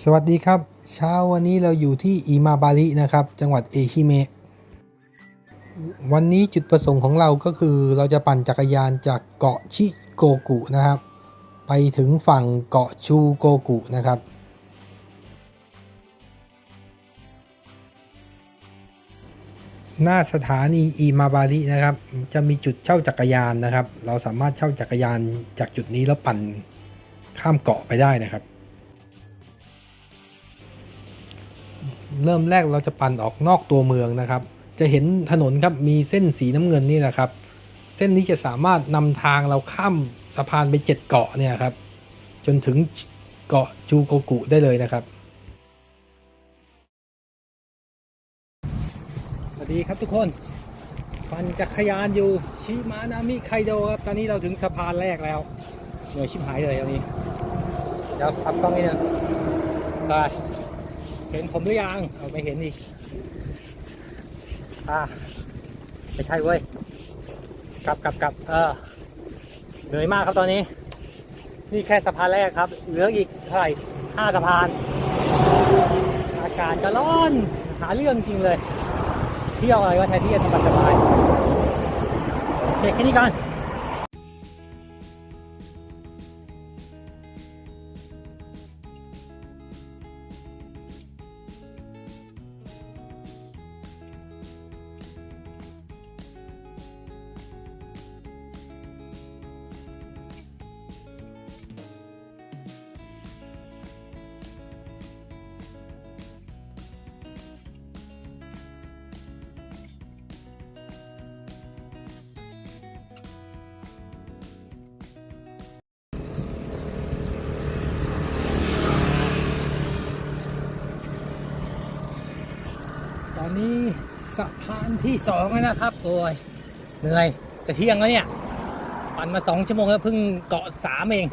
สวัสดีครับ เช้าวันนี้เราอยู่ที่อิมาบารินะครับ จังหวัดเอฮิเมะวันนี้จุดประสงค์ของเราก็คือเราจะปั่นจักรยานจากเกาะชิโกกุนะครับ ไปถึงฝั่งเกาะชูโกกุนะครับ หน้าสถานีอิมาบารินะครับ จะมีจุดเช่าจักรยานนะครับ เราสามารถเช่าจักรยานจากจุดนี้แล้วปั่นข้ามเกาะไปได้นะครับ เริ่มแรกเราจะปั่นออกนอกตัวเมืองนะครับ จะเห็นถนนครับมีเส้นสีน้ำเงินนี่แหละครับ เส้นนี้จะสามารถนำทางเราข้ามสะพานไปเจ็ดเกาะเนี่ยครับ จนถึงเกาะจูโกกุได้เลยนะครับสวัสดีครับทุกคนปั่นจักรยานอยู่ชิมานามิไคโดครับตอนนี้เราถึงสะพานแรกแล้วเหนื่อยชิบหายเลยตอนนี้เดี๋ยวทำกล้องนิดนึงไป เห็นผมหรือยังเอาไม่เห็นอีกอ่าไม่ใช่เว้ย กลับกลับกลับเออเหนื่อยมากครับตอนนี้ นี่แค่สะพานแรกครับ เหลืออีกเท่าไหร่ห้าสะพาน อากาศก็ร้อน หาเรื่องจริงเลย เที่ยวอะไรวะแทนที่จะสบายสบายโอเคแค่นี้ก่อน สะพานที่สองแล้วนะครับ โอ้ยเหนื่อยจะเที่ยงแล้วเนี่ยปั่นมาสองชั่วโมงแล้วเพิ่งเกาะสามเอง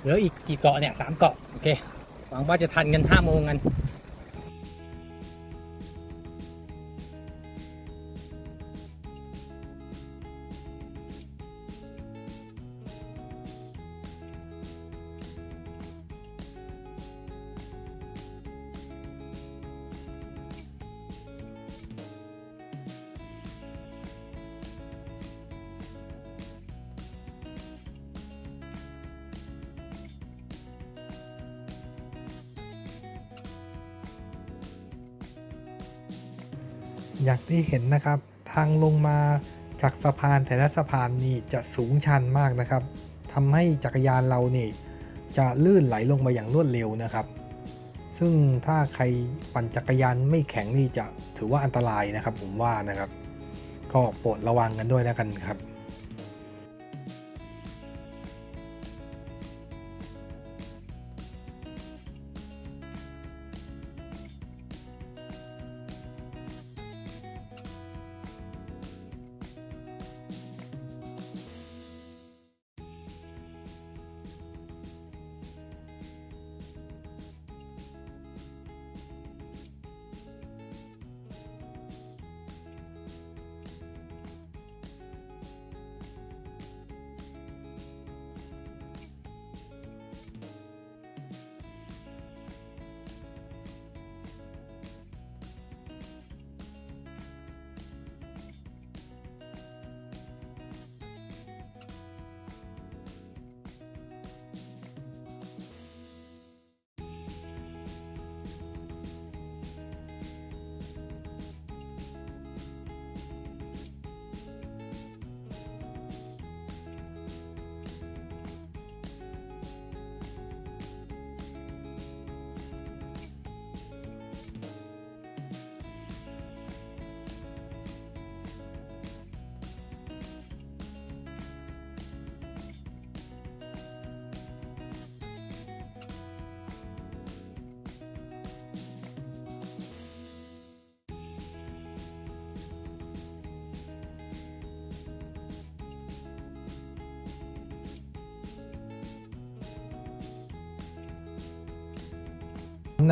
เหลืออีกกี่เกาะเนี่ยสามเกาะโอเคหวังว่าจะทันกันห้าโมงกัน อย่างที่เห็นนะครับ ทางลงมาจากสะพานแต่ละสะพานนี่จะสูงชันมากนะครับทำให้จักรยานเรานี่จะลื่นไหลลงมาอย่างรวดเร็วนะครับ ซึ่งถ้าใครปั่นจักรยานไม่แข็งนี่จะถือว่าอันตรายนะครับ ผมว่านะครับ ก็โปรดระวังกันด้วยแล้วกันครับ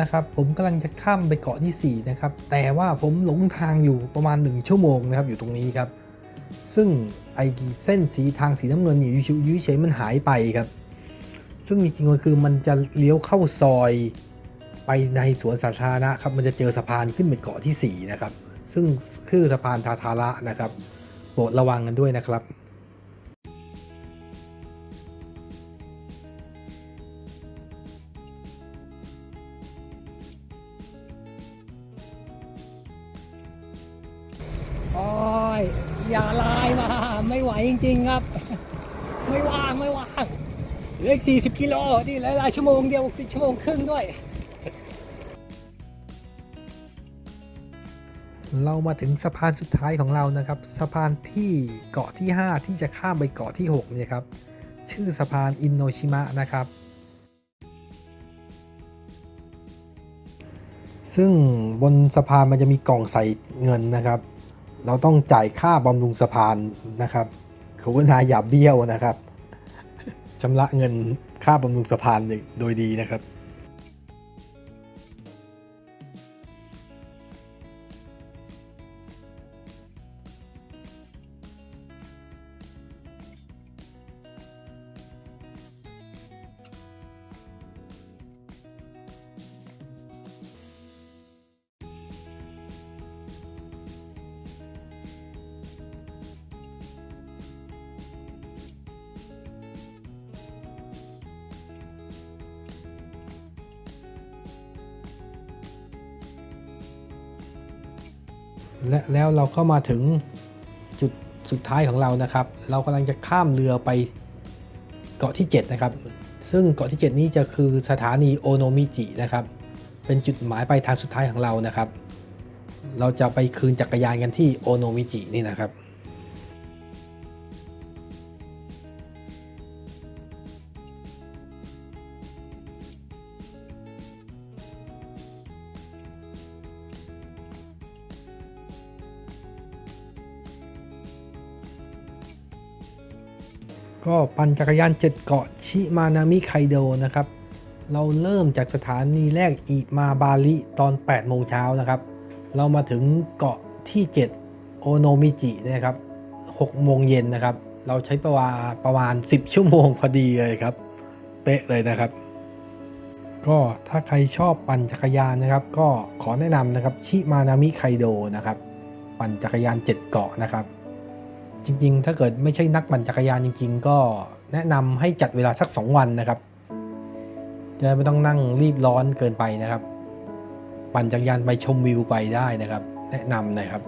นะครับผมกำลังจะข้ามไปเกาะที่ 4 นะครับ แต่ว่าผมหลงทางอยู่ประมาณ 1 ชั่วโมงนะครับอยู่ตรงนี้ครับ ซึ่งไอ้เส้นสีทางสีน้ำเงินอยู่ยู่ยเฉยมันหายไปครับ ซึ่งจริงๆก็คือมันจะเลี้ยวเข้าซอยไปในสวนสาธารณะครับมันจะเจอสะพานขึ้นเป็นเกาะที่ 4 นะครับ ซึ่งคือสะพานทาทาระนะครับโปรดระวังกันด้วยนะครับ อย่าไลน์มา ไม่ไหวจริงๆครับ ไม่ว่างไม่ว่างเหลืออีกสี่สิบกิโลนี่เวลายชั่วโมงเดียวชั่วโมงครึ่งด้วย เรามาถึงสะพานสุดท้ายของเรานะครับ สะพานที่เกาะที่ 5 ที่จะข้ามไปเกาะที่ 6 เนี่ยครับ ชื่อสะพานอินโนชิมะนะครับซึ่งบนสะพานมันจะมีกล่องใส่เงินนะครับ เราต้องจ่ายค่าบำรุงสะพานนะครับขุนาอย่าเบี้ยวนะครับชำระเงินค่าบำรุงสะพานโดยดีนะครับ และแล้วเราก็มาถึงจุดสุดท้ายของเรานะครับ เรากำลังจะข้ามเรือไปเกาะที่ 7 นะครับ ซึ่งเกาะที่ 7 นี้จะคือสถานีโอโนมิจินะครับ เป็นจุดหมายปลายทางสุดท้ายของเรานะครับ เราจะไปคืนจักรยานกันที่โอโนมิจินี่นะครับ ก็ปั่นจักรยาน7เกาะชิมานามิไคโดนะครับ เราเริ่มจากสถานีแรกอิมาบาลิตอน 8 โมงเช้านะครับ เรามาถึงเกาะที่ 7 โอโนมิจินะครับ6โมงเย็นนะครับ เราใช้ประมาประมาณ 10 ชั่วโมงพอดีเลยครับ เป๊ะเลยนะครับ ก็ถ้าใครชอบปั่นจักรยานนะครับ ก็ขอแนะนำนะครับชิมานามิไคโดนะครับ ปั่นจักรยาน 7 เกาะนะครับ จริง ๆ ถ้าเกิดไม่ใช่นักปั่นจักรยานจริง ๆ ก็แนะนำให้จัดเวลาสัก 2 วันนะครับ จะไม่ต้องนั่งรีบร้อนเกินไปนะครับ ปั่นจักรยานไปชมวิวไปได้นะครับ แนะนำนะครับ